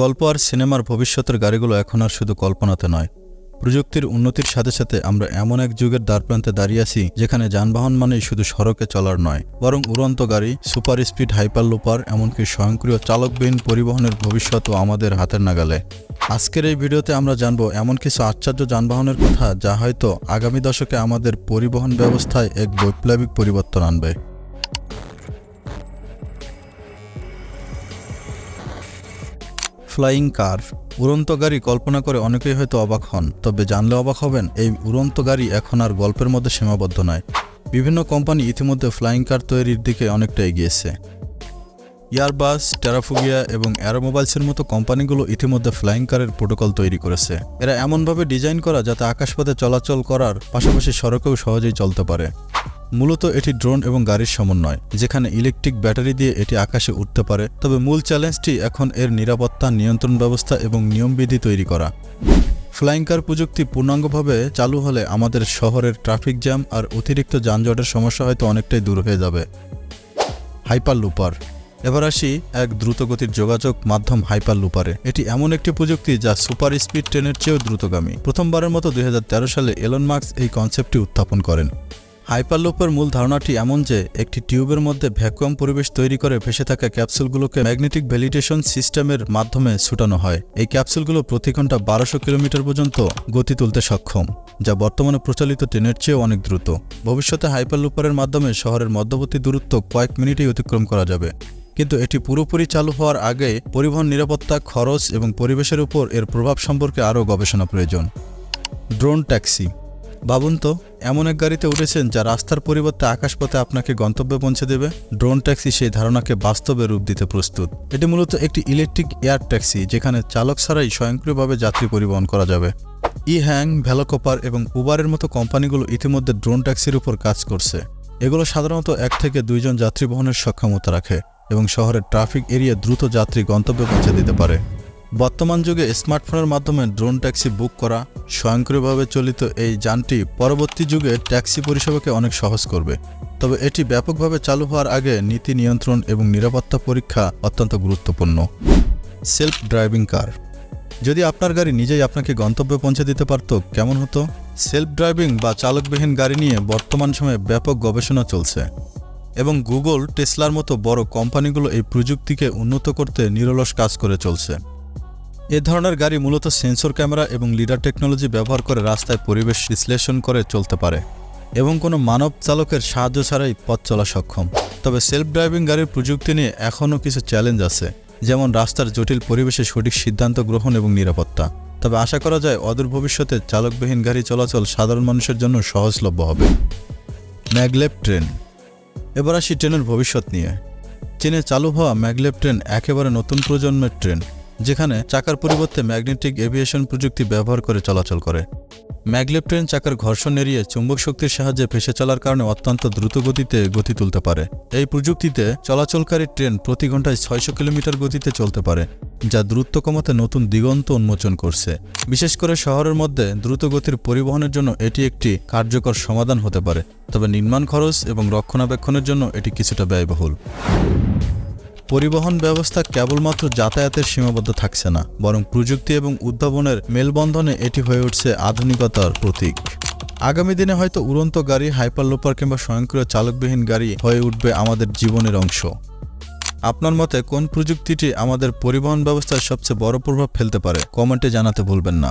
গল্প আর সিনেমার ভবিষ্যতের গাড়িগুলো এখন আর শুধু কল্পনাতে নয়। প্রযুক্তির উন্নতির সাথে সাথে আমরা এমন এক যুগের দ্বারপ্রান্তে দাঁড়িয়ে আছি, যেখানে যানবাহন মানেই শুধু সড়কে চলার নয়, বরং উড়ন্ত গাড়ি, সুপার স্পিড হাইপার লুপার এমনকি স্বয়ংক্রিয় চালকবিহীন পরিবহনের ভবিষ্যৎও আমাদের হাতের নাগালে। আজকের এই ভিডিওতে আমরা জানব এমন কিছু আশ্চর্য যানবাহনের কথা, যা হয়তো আগামী দশকে আমাদের পরিবহন ব্যবস্থায় এক বৈপ্লবিক পরিবর্তন আনবে। Flying car. উড়ন্ত গাড়ি কল্পনা করে অনেকেই হয়তো অবাক হন, তবে জানলে অবাক হবেন, এই উড়ন্ত গাড়ি এখন আর গল্পের মধ্যে সীমাবদ্ধ নয়। বিভিন্ন কোম্পানি ইতিমধ্যে ফ্লাইং কার তৈরির দিকে অনেকটা এগিয়েছে। ইয়ারবাস, টেরাফুগিয়া এবং অ্যারোমোবাইলসের মতো কোম্পানিগুলো ইতিমধ্যে ফ্লাইং কারের প্রোটোকল তৈরি করেছে। এরা এমনভাবে ডিজাইন করা যাতে আকাশপথে চলাচল করার পাশাপাশি সড়কেও সহজেই চলতে পারে। মূলত এটি ড্রোন এবং গাড়ির সমন্বয়, যেখানে ইলেকট্রিক ব্যাটারি দিয়ে এটি আকাশে উঠতে পারে। তবে মূল চ্যালেঞ্জটি এখন এর নিরাপত্তা, নিয়ন্ত্রণ ব্যবস্থা এবং নিয়মবিধি তৈরি করা। ফ্লাইং কার প্রযুক্তি পূর্ণাঙ্গভাবে চালু হলে আমাদের শহরের ট্রাফিক জ্যাম আর অতিরিক্ত যানজটের সমস্যা হয়তো অনেকটাই দূর হয়ে যাবে। হাইপার লুপার এবার আসি এক দ্রুতগতির যোগাযোগ মাধ্যম হাইপার লুপারে এটি এমন একটি প্রযুক্তি যা সুপার স্পিড ট্রেনের চেয়েও দ্রুতগামী। প্রথমবারের মতো দুই হাজার তেরো সালে এলন মার্কস এই কনসেপ্টটি উত্থাপন করেন। হাইপারলুপের মূল ধারণাটি এমন যে, একটি টিউবের মধ্যে ভ্যাকুয়াম পরিবেশ তৈরি করে ভেসে থাকা ক্যাপসুলগুলোকে ম্যাগনেটিক ভ্যালিডেশন সিস্টেমের মাধ্যমে ছুটানো হয়। এই ক্যাপসুলগুলো প্রতি ঘণ্টা বারোশো কিলোমিটার পর্যন্ত গতি তুলতে সক্ষম, যা বর্তমানে প্রচলিত ট্রেনের চেয়েও অনেক দ্রুত। ভবিষ্যতে হাইপারলুপারের মাধ্যমে শহরের মধ্যবর্তী দূরত্ব কয়েক মিনিটেই অতিক্রম করা যাবে। কিন্তু এটি পুরোপুরি চালু হওয়ার আগে পরিবহন নিরাপত্তা, খরচ এবং পরিবেশের উপর এর প্রভাব সম্পর্কে আরও গবেষণা প্রয়োজন। Drone taxi. ভাবুন তো এমন এক গাড়িতে উঠেছেন যা রাস্তার পরিবর্তে আকাশপথে আপনাকে গন্তব্যে পৌঁছে দেবে। ড্রোন ট্যাক্সি সেই ধারণাকে বাস্তবে রূপ দিতে প্রস্তুত। এটি মূলত একটি ইলেকট্রিক এয়ার ট্যাক্সি, যেখানে চালক ছাড়াই স্বয়ংক্রিয়ভাবে যাত্রী পরিবহন করা যাবে। ই হ্যাং ভ্যালোকোপার এবং উবারের মতো কোম্পানিগুলো ইতিমধ্যে ড্রোন ট্যাক্সির উপর কাজ করছে। এগুলো সাধারণত এক থেকে দুইজন যাত্রী বহনের সক্ষমতা রাখে এবং শহরের ট্রাফিক এরিয়া দ্রুত যাত্রী গন্তব্যে পৌঁছে দিতে পারে। বর্তমান যুগে স্মার্টফোনের মাধ্যমে ড্রোন ট্যাক্সি বুক করা স্বয়ংক্রিয়ভাবে চলিত এই যানটি পরবর্তী যুগে ট্যাক্সি পরিষেবাকে অনেক সহজ করবে। তবে এটি ব্যাপকভাবে চালু হওয়ার আগে নীতি নিয়ন্ত্রণ এবং নিরাপত্তা পরীক্ষা অত্যন্ত গুরুত্বপূর্ণ। Self driving car. যদি আপনার গাড়ি নিজেই আপনাকে গন্তব্যে পৌঁছে দিতে পারত, কেমন হতো? সেলফ ড্রাইভিং বা চালকবিহীন গাড়ি নিয়ে বর্তমান সময়ে ব্যাপক গবেষণা চলছে এবং গুগল, টেসলার মতো বড় কোম্পানিগুলো এই প্রযুক্তিকে উন্নত করতে নিরলস কাজ করে চলছে। এ ধরনের গাড়ি মূলত সেন্সর ক্যামেরা এবং লিডার টেকনোলজি ব্যবহার করে রাস্তায় পরিবেশ বিশ্লেষণ করে চলতে পারে এবং কোনো মানব চালকের সাহায্য ছাড়াই পথ চলা সক্ষম। তবে সেলফ ড্রাইভিং গাড়ির প্রযুক্তি নিয়ে এখনও কিছু চ্যালেঞ্জ আছে, যেমন রাস্তার জটিল পরিবেশে সঠিক সিদ্ধান্ত গ্রহণ এবং নিরাপত্তা। তবে আশা করা যায় অদূর ভবিষ্যতে চালকবিহীন গাড়ি চলাচল সাধারণ মানুষের জন্য সহজলভ্য হবে। Maglev train. এবার আসি ট্রেনের ভবিষ্যৎ নিয়ে। চীনে চালু হওয়া ম্যাগলেভ ট্রেন একেবারে নতুন প্রজন্মের ট্রেন। যেখানে চাকার পরিবর্তে ম্যাগনেটিক এভিয়েশন প্রযুক্তি ব্যবহার করে চলাচল করে। ম্যাগলেভ ট্রেন চাকার ঘর্ষণ এড়িয়ে চুম্বক শক্তির সাহায্যে ভেসে চলার কারণে অত্যন্ত দ্রুত গতিতে গতি তুলতে পারে। এই প্রযুক্তিতে চলাচলকারী ট্রেন প্রতি ঘন্টায় ছয়শো কিলোমিটার গতিতে চলতে পারে, যা দ্রুত কমাতে নতুন দিগন্ত উন্মোচন করছে। বিশেষ করে শহরের মধ্যে দ্রুত গতির পরিবহনের জন্য এটি একটি কার্যকর সমাধান হতে পারে, তবে নির্মাণ খরচ এবং রক্ষণাবেক্ষণের জন্য এটি কিছুটা ব্যয়বহুল। পরিবহন ব্যবস্থা কেবলমাত্র যাতায়াতের সীমাবদ্ধ থাকছে না, বরং প্রযুক্তি এবং উদ্ভাবনের মেলবন্ধনে এটি হয়ে উঠছে আধুনিকতার প্রতীক। আগামী দিনে হয়তো উড়ন্ত গাড়ি, হাইপারলোপার কিংবা স্বয়ংক্রিয় চালকবিহীন গাড়ি হয়ে উঠবে আমাদের জীবনের অংশ। আপনার মতে কোন প্রযুক্তিটি আমাদের পরিবহন ব্যবস্থায় সবচেয়ে বড় প্রভাব ফেলতে পারে? কমেন্টে জানাতে ভুলবেন না।